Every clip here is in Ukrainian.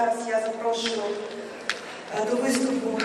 зараз я запрошую е, до виступу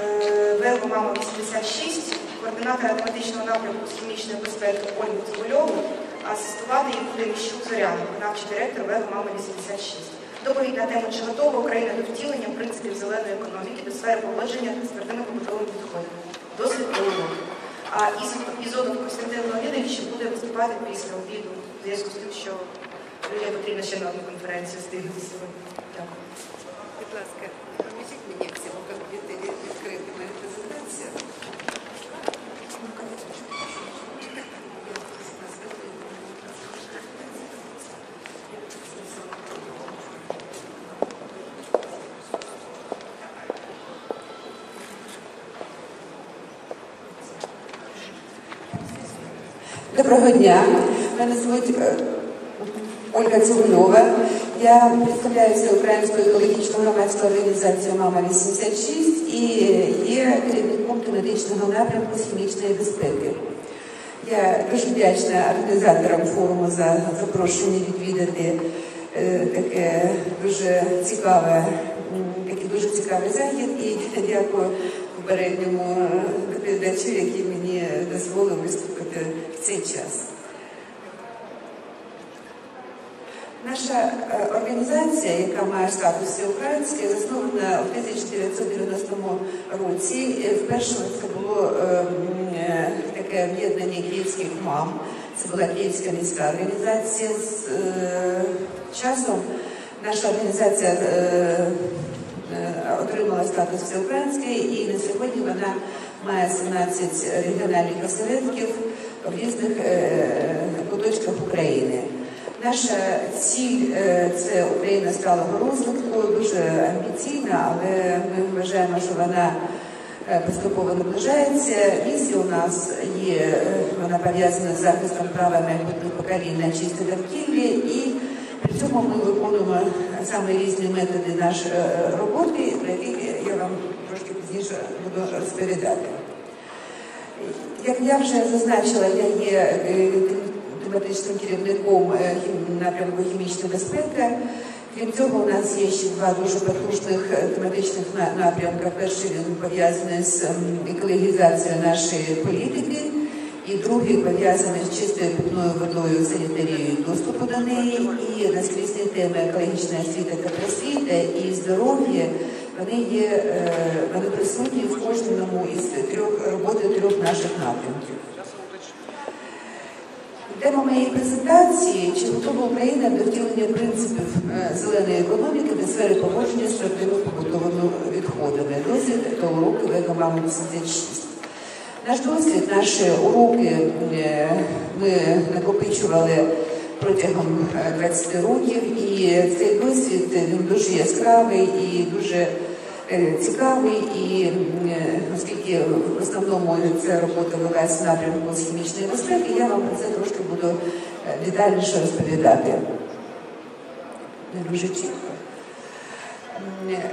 е, ВЕЛО Мама 86, координатора тематичного напрямку з хімічної безпеки Ольгу Цибульову, а асистувати їй буде Міщук Зоряна, виконавчий директор ВЕЛО Мама 86. Доповідь на тему, чи готова Україна до втілення принципів зеленої економіки до сфери поводження з твердими побутовими відходами. Та урок. А ізотов Костянтин Леонідович буде виступати після обіду в зв'язку з тим, що Юлія потрібно ще на одну конференцію встигнути сьогодні. Дякую. Будь ласка, поможіть мені всім комп'ютері відкрити мою презентацію. Доброго дня. Мене звуть е, Ольга Цугульова. Я представляю Всеукраїнську екологічну громадську організацію Мама 86 і є керівником тематичного напрямку з хімічної безпеки. Я дуже вдячна організаторам форуму за запрошення відвідати е, таке дуже цікаве, такий дуже цікавий захід і дякую попередньому доповідачу, який мені дозволив виступити в цей час. Наша е, організація, яка має статус всеукраїнської, заснована у 1990 році. Е, Вперше це було е, таке об'єднання київських мам. Це була Київська міська організація. З часом наша організація отримала статус всеукраїнської і на сьогодні вона має 17 регіональних осередків в різних куточках України. Наша ціль е, це Україна сталого розвитку, дуже амбіційна, але ми вважаємо, що вона е, поступово наближається. Місія у нас є, е, вона пов'язана з захистом права майбутніх поколінь на чисте довкілля, і при цьому ми виконуємо саме різні методи нашої роботи, про які я вам трошки пізніше буду розповідати. Як я вже зазначила, я є е, керівником е, напрямку хімічна безпека. Крім цього, у нас є ще два дуже потужних тематичних напрямка. Перший він пов'язаний з ем, екологізацією нашої політики, і другий пов'язаний з чистою питною водою, санітарією доступу до неї, і наскрізні теми екологічна освіта та просвіта і здоров'я. Вони є е, вони присутні в кожному із трьох роботи трьох наших напрямків. Тема моєї презентації чи готова Україна до втілення принципів е, зеленої економіки до сфери поводження з твердими побутовими відходами. Досвід та уроки Вегомаму 86. Наш досвід, наші уроки е, ми накопичували протягом е, 20 років, і цей досвід дуже яскравий і дуже е, цікавий. І е, оскільки в основному ця робота велась в напрямку з хімічної безпеки, я вам про це трошки буду е, детальніше розповідати. Не дуже чітко.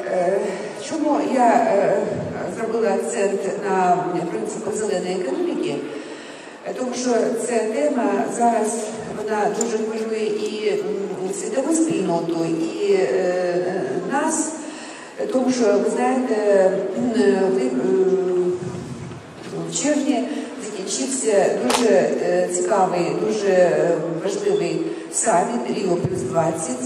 Е, Чому я е, зробила акцент на принципи зеленої економіки? Е, Тому що ця тема зараз вона дуже хвилює і світову спільноту, і е, нас, тому що ви знаєте, ви, е, в червні закінчився дуже е, цікавий, дуже е, важливий саміт Ріо плюс 20,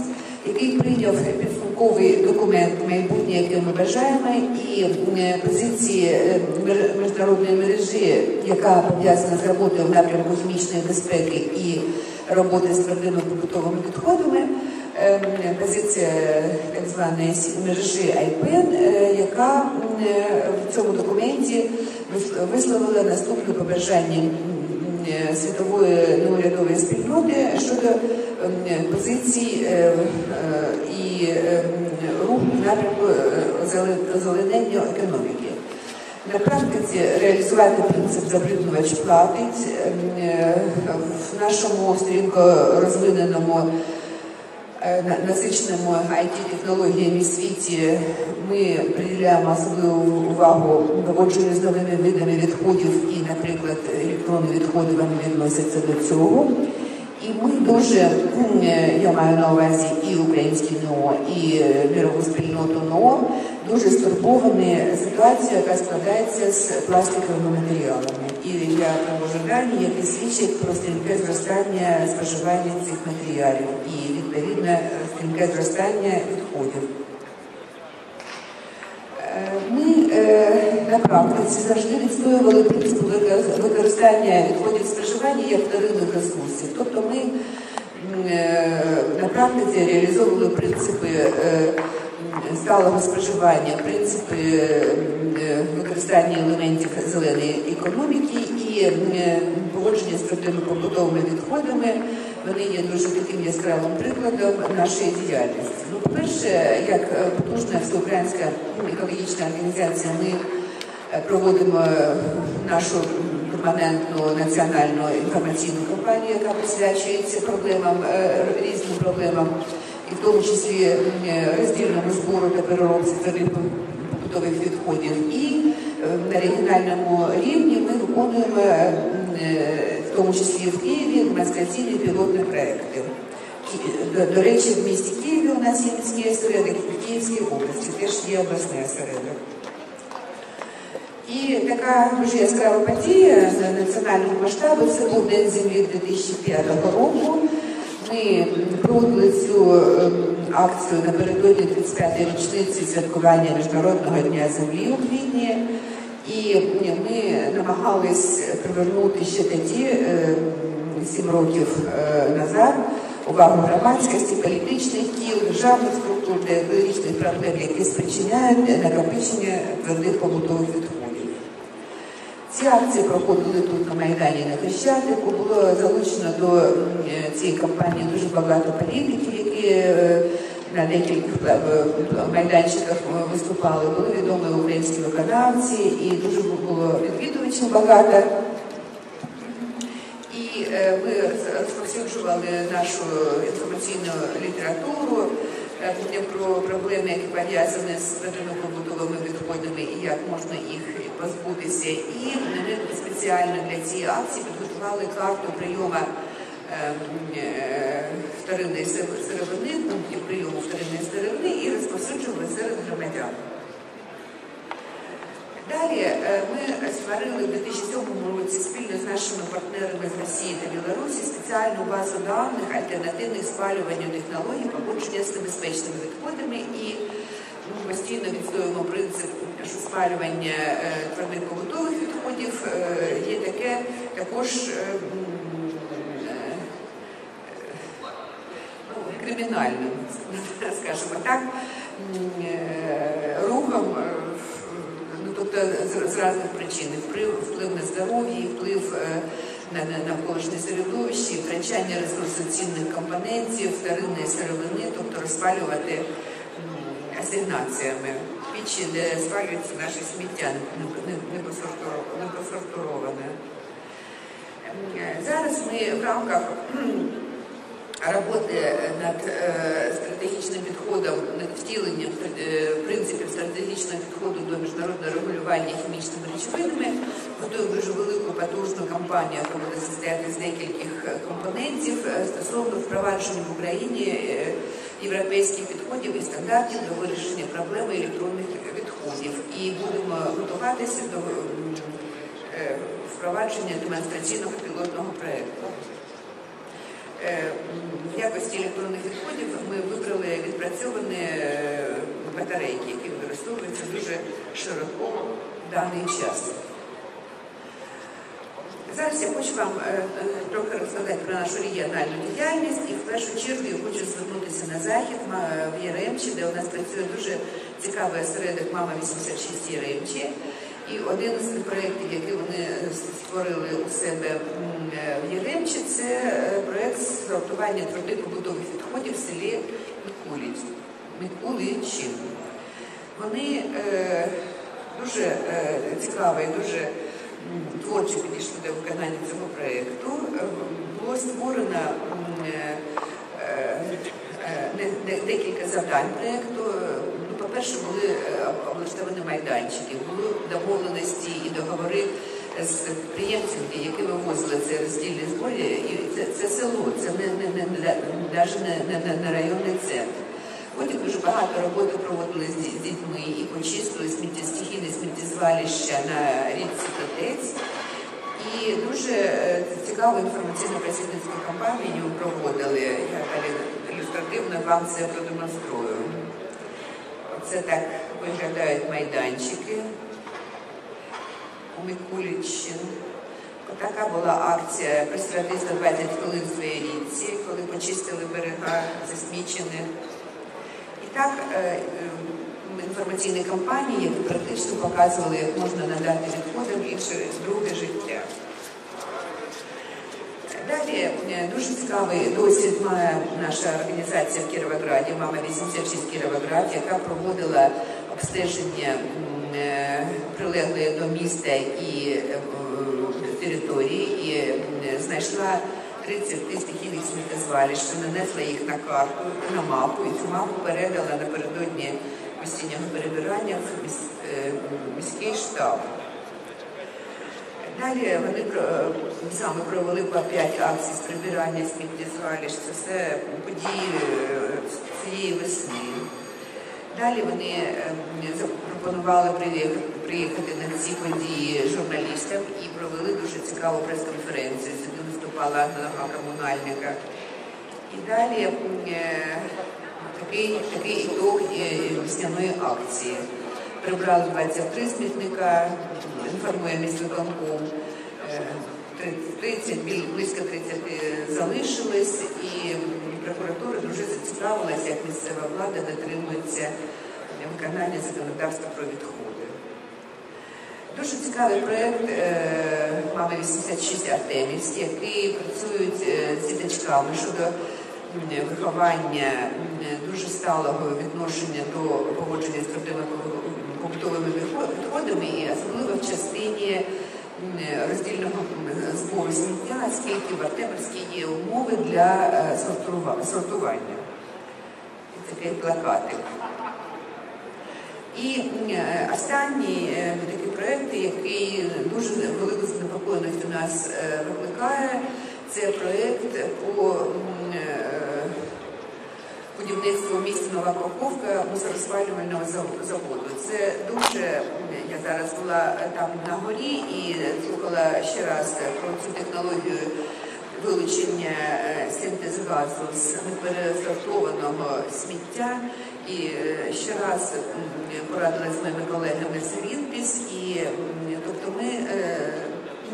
який прийняв підсумковий документ майбутнє, яке ми бажаємо, і е, позиції е, міжнародної мережі, яка пов'язана з роботою в напрямку хімічної безпеки і роботи з твердими побутовими відходами. Позиція так званої мережі IPEN, е, яка е, в цьому документі висловила наступне побажання е, світової неурядової спільноти щодо позицій і руху напрямку озеленення економіки. На практиці реалізувати принцип забруднювач платить в нашому стрімко розвиненому е, насиченому IT-технологіями світі ми приділяємо особливу увагу поводженню з новими видами відходів і, наприклад, електронні відходи вони відносяться до цього. І ми дуже, я маю на увазі і українські НО, і е, мирову спільноту НО дуже стурбовані ситуацією, яка складається з пластиковими матеріалами. І я провожу дані, які свідчать про стрімке зростання споживання цих матеріалів і відповідне стрімке зростання відходів. Е, Ми е, на практиці завжди відстоювали принцип використання відходів споживання як вторинних ресурсів. Тобто ми е, на практиці реалізовували принципи сталого споживання, принципи е, використання елементів зеленої економіки і е, поводження з твердими побутовими відходами. Вони є дуже таким яскравим прикладом нашої діяльності. Ну, по-перше, як е, потужна всеукраїнська екологічна організація, ми е, проводимо е, нашу перманентну національну інформаційну кампанію, яка присвячується проблемам, е, різним проблемам, і в тому числі е, роздільному збору та переробці твердих побутових відходів. І е, на регіональному рівні ми виконуємо, е, в тому числі в Києві, демонстраційні пілотні проекти. До, речі, в місті Києві у нас є міський осередок, і в Київській області теж є обласний осередок. І така дуже яскрава подія на національному масштабі це був День землі 2005 року. Ми проводили цю ем, акцію напередодні 35-ї річниці святкування Міжнародного дня землі у квітні. І ми намагались привернути ще тоді, ем, сім років е, назад, увагу громадськості, політичних тіл, державних структур до екологічних проблем, які спричиняють накопичення твердих побутових відходів. Ці акції проходили тут на Майдані на Хрещатику. Було залучено до е, цієї кампанії дуже багато політиків, які е, на деяких е, майданчиках виступали. Були відомі українські виконавці і дуже було відвідувачів багато. І ми розповсюджували нашу інформаційну літературу про проблеми, які пов'язані з побутовими відходами і як можна їх позбутися. І ми спеціально для цієї акції підготували карту прийому е, е, вторинної сировини, пунктів прийому вторинної сировини і розповсюджували серед громадян. Далі е, ми створили в 2007 році спільно з нашими партнерами з Росії та Білорусі спеціальну базу даних альтернативних спалюванню технологій поводження з небезпечними відходами і ну, постійно відстоюємо принцип, спалювання е, твердих побутових відходів е, є таке також е, кримінальним, скажімо так, рухом. Ну, тобто з, різних причин вплив, вплив на здоров'я, вплив на, на навколишнє середовище, втрачання ресурсоцінних компонентів, вторинної сировини, тобто розпалювати асигнаціями пічі, де спалюється наше сміття не- не- не посортуро- не посортуроване. М, е, Зараз ми в рамках роботи над е, стратегічним підходом, над втіленням е, принципів стратегічного підходу до міжнародного регулювання хімічними речовинами, готуємо дуже велику потужну кампанію, яка буде состояти з декількох е, компонентів е, стосовно впровадження в Україні європейських підходів і стандартів до вирішення проблеми електронних відходів. І будемо готуватися до е, впровадження демонстраційного пілотного проєкту. Е, В якості електронних відходів ми вибрали відпрацьовані е, батарейки, які використовуються дуже широко в даний час. Зараз я хочу вам е, е, трохи розказати про нашу регіональну діяльність і в першу чергу я хочу звернутися на захід в Яремчі, де у нас працює дуже цікавий осередок Мама 86 Яремчі. І один з проєктів, який вони створили у себе е, в Яремчі, це проєкт сортування твердих побутових відходів в селі Микуліч. Вони дуже е, цікаво і дуже творчо підійшли до виконання цього проєкту. Було створено е, е, е, декілька завдань проєкту. Ну, По-перше, були облаштовані майданчики, були домовленості і договори з підприємцями, які вивозили це роздільне зборі, це, село, це навіть не районний центр. Потім дуже багато роботи проводили з дітьми і почистили сміттєстихійне сміттєзвалище на річці Котець. І дуже е, цікаву інформаційну просвітницьку кампанію проводили. Я ілюстративно вам це продемонструю. Це так виглядають майданчики у Микуліччин. Така була акція «Присвяти 120 хвилин своїй річці, коли почистили берега засмічені. Так е, е, інформаційні кампанії практично показували, як можна надати відходам інше друге життя. Далі е, дуже цікавий досвід має наша організація в Кіровограді, мама 86 Кіровоград, яка проводила обстеження прилеглої до міста і території і знайшла 30 стихійних сміттєзвалищ, що нанесла їх на карту, на мапу, і цю мапу передала напередодні осіннього перебирання в е, міський штаб. Далі вони саме провели по 5 акцій з прибирання сміттєзвалищ. Це все події е, цієї весни. Далі вони е, запропонували приїхати на ці події журналістам і провели дуже цікаву прес-конференцію. Виступала голова комунальника. І далі е, такий, такий ітог е, весняної акції. Прибрали 23 смітника, інформує міськвиконком. Е, 30, біль- близько 30 залишилось, і прокуратура дуже зацікавилася, як місцева влада дотримується виконання законодавства про відходи. Дуже цікавий проєкт е, 86 Артемівський», який працюють е, з діточками щодо виховання дуже сталого відношення до поводження з трудовими побутовими відходами, і особливо в частині роздільного збору сміття, оскільки в Артемівській є умови для е, сортува- сортування. Такий плакатик. І е, останній е, такий проєкт, який дуже велику занепокоєність у нас е, викликає, це проєкт по будівництву в місті Нова Каховка мусороспалювального заводу. Це дуже я зараз була там на горі і слухала ще раз про цю технологію вилучення синтез газу з непересортованого сміття. І е, ще раз м, з моїми колегами Greenpeace, і тобто ми е,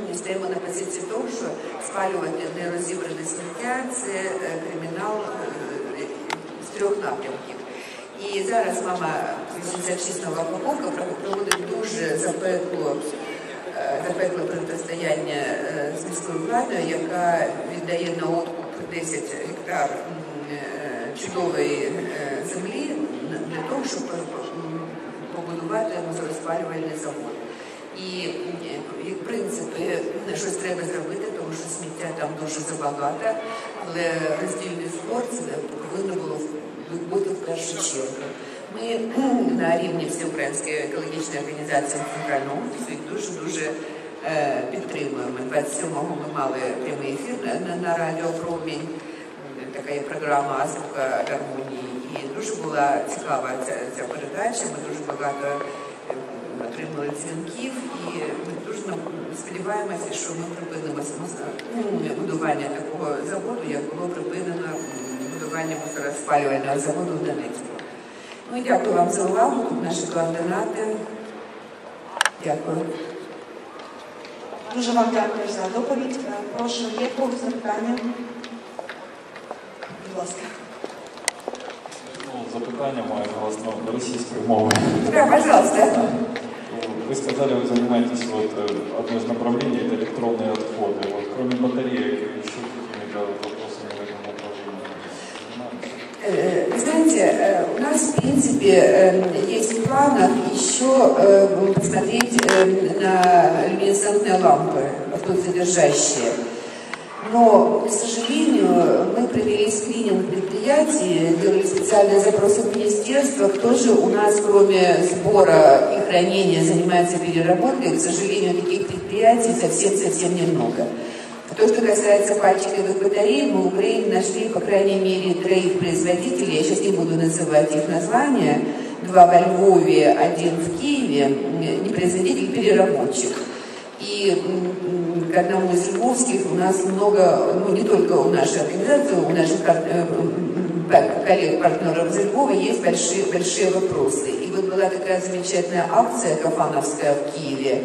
м, стоїмо на позиції того, що спалювати нерозібране сміття це е, кримінал е, з трьох напрямків. І зараз мама 86 нова Каховка проводить дуже запекло запекле протистояння з міською владою, яка віддає на откуп 10 гектар чудової е, землі для того, щоб побудувати мусороспалювальний завод. І, і в принципі щось треба зробити, тому що сміття там дуже забагато, але роздільний збор це повинно було бути в першу чергу. Ми на рівні всеукраїнської екологічної організації центрального офісу їх дуже-дуже е, підтримуємо. 27-го ми мали прямий ефір на, на, радіо Промінь, така є програма Азбука гармонії. І дуже була цікава ця, ця передача. Ми дуже багато е, отримали дзвінків і ми дуже сподіваємося, що ми припинимо будування такого заводу, як було припинено будування мусороспалювального заводу в Донецьку. Ну і дякую вам за увагу. Наші координати. Дякую. Дуже вам дякую за доповідь. Прошу, є когось? Ласка. Ну, запитання маю власне російською мовою. Да, пожалуйста. Вы сказали, вы занимаетесь вот одно из направлений это электронные отходы. Вот кроме батареек еще какими-то вопросами в этом направлении Вы знаете, у нас, в принципе, есть в планах еще посмотреть на люминесцентные лампы, автосодержащие. Но, к сожалению, провели скрининг предприятий, делали специальные запросы в министерство, кто же у нас, кроме сбора и хранения, занимается переработкой. К сожалению, таких предприятий совсем-совсем немного. То, что касается пальчиковых батарей, мы в Украине нашли, по крайней мере, троих производителей, я сейчас не буду называть их названия, два во Львове, один в Киеве, не производитель, переработчик. И к одному из у нас много, ну не только у нашей организации, у наших коллег-партнеров из Львова есть большие, большие вопросы. И вот была такая замечательная акция Кафановская в Киеве,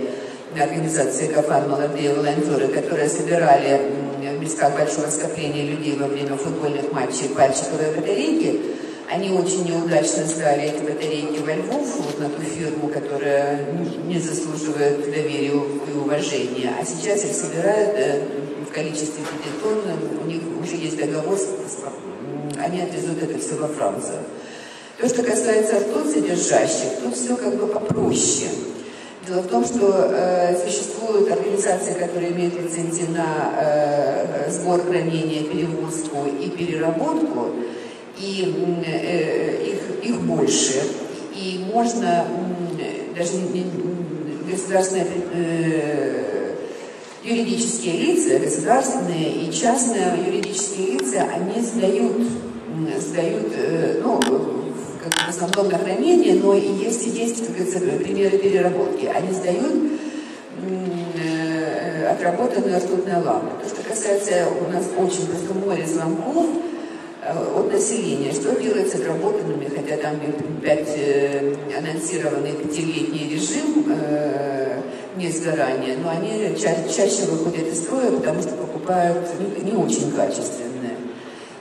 организации Кафан «Молодые волонтеры», которые собирали в местах большого скопления людей во время футбольных матчей пальчиковые батарейки. Они очень неудачно сдали эти батарейки во Львов, вот на ту фирму, которая не заслуживает доверия и уважения. А сейчас их собирают э, в количестве 5 тонн, у них уже есть договор, они отвезут это все во Францию. То, что касается ртуть содержащих, тут все как бы попроще. Дело в том, что э, существуют организации, которые имеют лицензии на э, сбор, хранение, перевозку и переработку, и э, их, их больше. И можно даже государственные э, юридические лица, государственные и частные юридические лица, они сдают, сдают э, ну, как в основном на хранение, но и есть, есть как говорится, примеры переработки. Они сдают э, отработанную ртутную лампу. То, что касается у нас очень просто море звонков от населения, что делать с отработанными, хотя там 5 э, анонсированный пятилетний режим э, не сгорания, но они ча чаще выходят из строя, потому что покупают не, не очень качественные.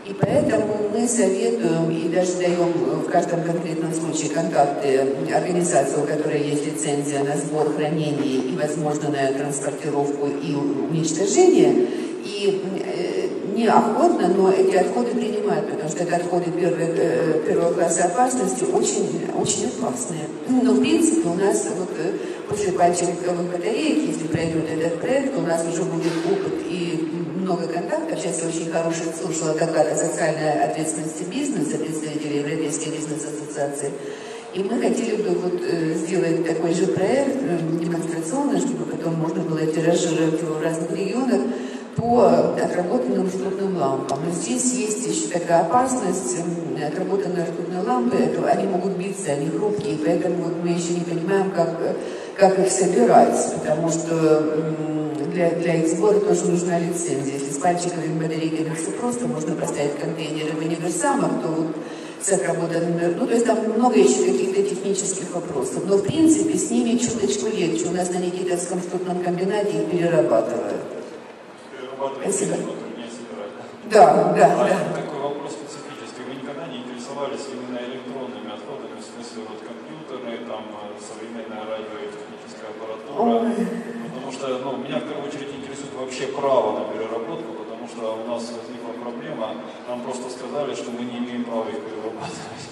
И поэтому мы советуем и даже даем в каждом конкретном случае контакты организации, у которой есть лицензия на сбор, хранение и, возможно, на транспортировку и уничтожение. И э, неохотно, но эти отходы принимают, потому что это отходы первой, э, первого класса опасности очень, очень опасные. Но, в принципе, у нас вот, э, после пальчиковых батареек, если пройдет этот проект, у нас уже будет опыт и много контактов. Сейчас я очень хорошо слушала когда-то социальная ответственность бизнеса, представители Европейской бизнес-ассоциации. И мы хотели бы вот, э, сделать такой же проект демонстрационный, чтобы потом можно было тиражировать его в разных регионах по отработанным ртутным лампам. Здесь есть еще такая опасность, отработанные ртутные лампы, это, они могут биться, они хрупкие, поэтому вот мы еще не понимаем, как, как их собирать, потому что для, для их сбора тоже нужна лицензия. Если с пальчиковыми батарейками все просто, можно поставить контейнеры в универсамах, то вот с отработанными, ну, то есть там много еще каких-то технических вопросов. Но, в принципе, с ними чуточку легче. У нас на Никитовском штутном комбинате их перерабатывают. Спасибо. Да, да, а да. Такой вопрос специфический. Вы никогда не интересовались именно электронными отходами, в смысле вот компьютеры, там э, современная радио и техническая аппаратура? Ой потому что ну, меня в первую очередь интересует вообще право на переработку, потому что у нас возникла проблема, нам просто сказали, что мы не имеем права их перерабатывать.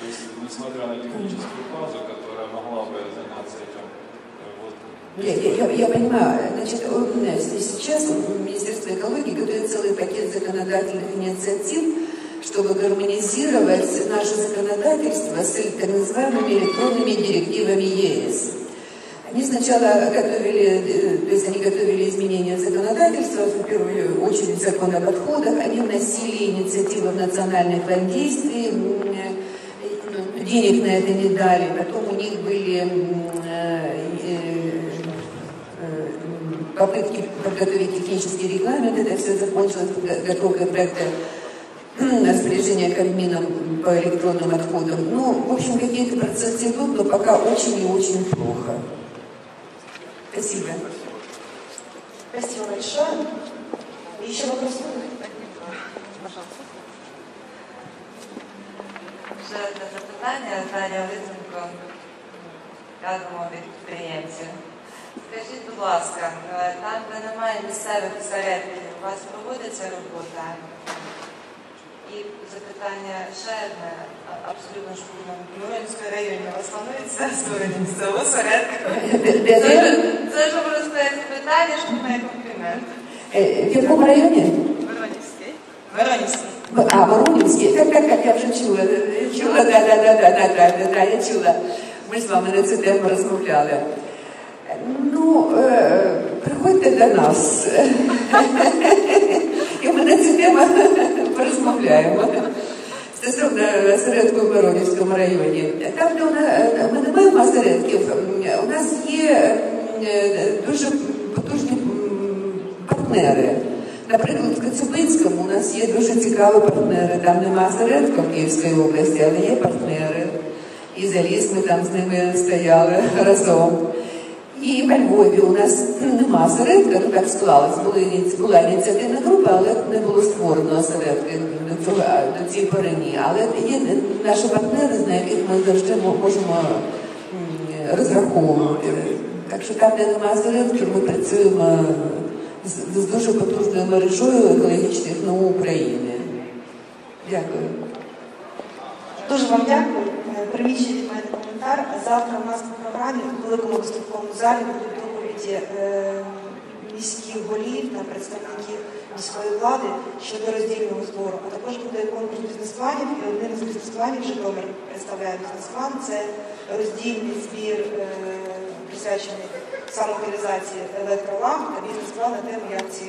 То есть, несмотря на техническую базу, которая могла бы заняться этим, я, я, я понимаю, значит, сейчас в Министерстве экологии готовит целый пакет законодательных инициатив, чтобы гармонизировать наше законодательство с так называемыми электронными директивами ЕС. Они сначала готовили, э, то есть они готовили изменения законодательства, в первую очередь закон об отходах, они вносили инициативы в национальный план действий, э, денег на это не дали, потом у них были попытки подготовить технический регламент, это все закончилось подготовкой проекта распоряжения Кабмином по электронным отходам. Ну, в общем, какие-то процессы идут, но пока очень и очень плохо. Спасибо. Спасибо большое. Еще вопросы? Пожалуйста. Ще одне запитання, Таня Лисенко, казано підприємців. Скажіть, будь ласка, там, де немає місцевих осередків, у вас проводиться робота? І запитання ще одне, абсолютно шкурно. В Миронському районі у вас планується створення місцевого осередку? Це ж просто питання, що не комплімент. В якому районі? Воронівський. Воронівський. А, Воронівський. Так, так, так, я вже чула. Чула, да, да, да, да, да, да, да, я чула. Ми з вами на цю тему розмовляли. Ну, е, приходьте до нас. І ми на цю тему порозмовляємо. Стосовно осередку в Миронівському районі. Там, де нас, ми не маємо осередків, у нас є е, дуже потужні партнери. Наприклад, в Коцюбинському у нас є дуже цікаві партнери. Там нема осередка в Київській області, але є партнери. І заліз ми там з ними стояли разом. І в Львові у нас нема осередка, ну так склалось. Були, була ініціативна група, але не було створено осередки до, цієї порані. Але є наші партнери, на яких ми завжди можемо розраховувати. Так що там, де немає осередків, ми працюємо з, дуже потужною мережою екологічних наук України. Дякую. Дуже вам дякую. Е, Приміщення коментар. Завтра у нас на програмі у великому виставковому залі будуть доповіді е, міських голів та представників міської влади щодо роздільного збору. А також буде конкурс бізнес-планів, і одним з бізнес-планів Житомир представляє бізнес-план. Це роздільний збір, е, присвячений самоутилізації електроламп та бізнес-план на тему, як ці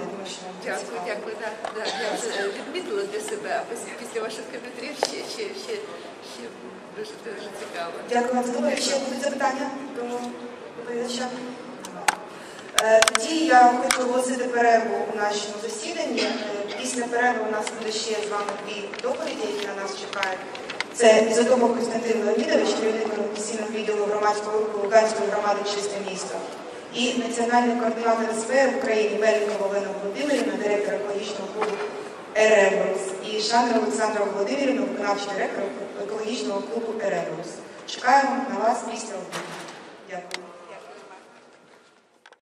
Я думаю, що нам Дякую, дякую. Да, да, я вже е, відмітила для себе, а після, ваших коментарів ще, ще, ще, ще дуже, дуже цікаво. Дякую вам за. Ще будуть запитання до доповідача? Е, Тоді я хочу оголосити перерву у нашому засіданні. Е, Після перерви у нас буде ще з вами дві доповіді, які на нас чекають. Це Ізотопов Костянтин Леонідович, керівник організаційного відділу громадського руху Луганської громади «Чисте місто. І національний координатор СВР в Україні Мельникова Олена Володимирівна, директор екологічного клубу «Еребрус» і Шандра Олександра Володимирівна, виконавчий директор екологічного клубу «Еребрус». Чекаємо на вас після обіду.